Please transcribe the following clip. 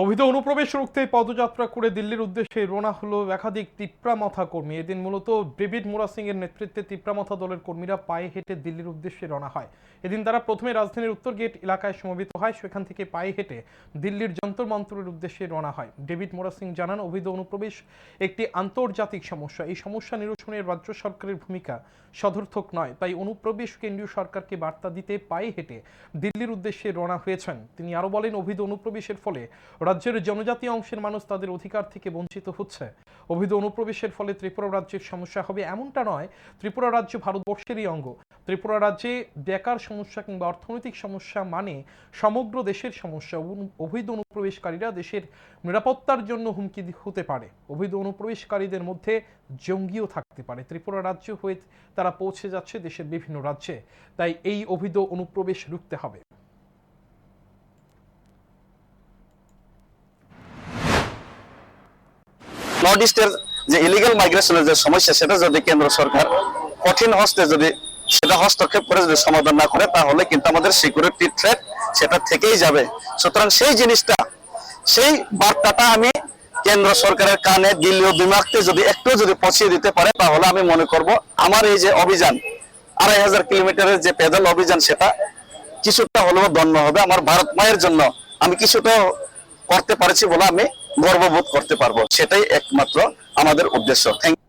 অবৈধ অনুপ্রবেশ রুখতে পদযাত্রা করে দিল্লির উদ্দেশ্যে রোনা হলো একাধিক তিপ্রামথা কর্মী। এদিন মূলত ডেভিড মোরা সিং এর নেতৃত্বে তিপ্রামথা দলের কর্মীরা পায়ে হেঁটে দিল্লির উদ্দেশ্যে রওনা হয়। এদিন তারা প্রথমে রাজধানীর উত্তর গেট এলাকায় সমবেত হয়, সেখান থেকে পায়ে হেঁটে দিল্লির যন্তর মন্তরের উদ্দেশ্যে রওনা হয়। ডেভিড মোরা সিং জানান, অবৈধ অনুপ্রবেশ একটি আন্তর্জাতিক সমস্যা। এই সমস্যা নিরসনে রাজ্য সরকারের ভূমিকা সদর্থক নয়। তাই অনুপ্রবেশ কেন্দ্রীয় সরকারকে বার্তা দিতে পায়ে হেঁটে দিল্লির উদ্দেশ্যে রওনা হয়েছেন। তিনি আরও বলেন, অবৈধ অনুপ্রবেশের ফলে রাজ্যের জনজাতি অংশের মানুষ তাদের অধিকার থেকে বঞ্চিত হচ্ছে। অবৈধ অনুপ্রবেশের ফলে ত্রিপুরা রাজ্যের সমস্যা হবে এমনটা নয়, ত্রিপুরা রাজ্য ভারতবর্ষেরই অঙ্গ। ত্রিপুরা রাজ্যে বেকার সমস্যা কিংবা অর্থনৈতিক সমস্যা মানে সমগ্র দেশের সমস্যা। অবৈধ অনুপ্রবেশকারীরা দেশের নিরাপত্তার জন্য হুমকি হতে পারে। অবৈধ অনুপ্রবেশকারীদের মধ্যে জঙ্গিও থাকতে পারে। ত্রিপুরা রাজ্য হয়ে তারা পৌঁছে যাচ্ছে দেশের বিভিন্ন রাজ্যে। তাই এই অবৈধ অনুপ্রবেশ রুখতে হবে। নর্থ ইস্টের যে ইলিগাল মাইগ্রেশনের যে সমস্যা, সেটা যদি কেন্দ্র সরকার কঠিন হস্তে যদি সেটা হস্তক্ষেপ করে যদি সমাধান না করে, তাহলে কিন্তু আমাদের সিকিউরিটি থ্রেট সেটা থেকেই যাবে। সুতরাং সেই জিনিসটা, সেই বার্তাটা আমি কেন্দ্র সরকারের কানে দিল্লি ও দিমাগকে যদি একটু যদি পৌঁছিয়ে দিতে পারে, তাহলে আমি মনে করব আমার এই যে অভিযান, আড়াই হাজার কিলোমিটারের যে পেদল অভিযান, সেটা কিছুটা হলেও দন্য হবে। আমার ভারত মায়ের জন্য আমি কিছুটা করতে পারছি বলে আমি গর্ববোধ করতে পারব সেটাই একমাত্র আমাদের উদ্দেশ্য। থ্যাংক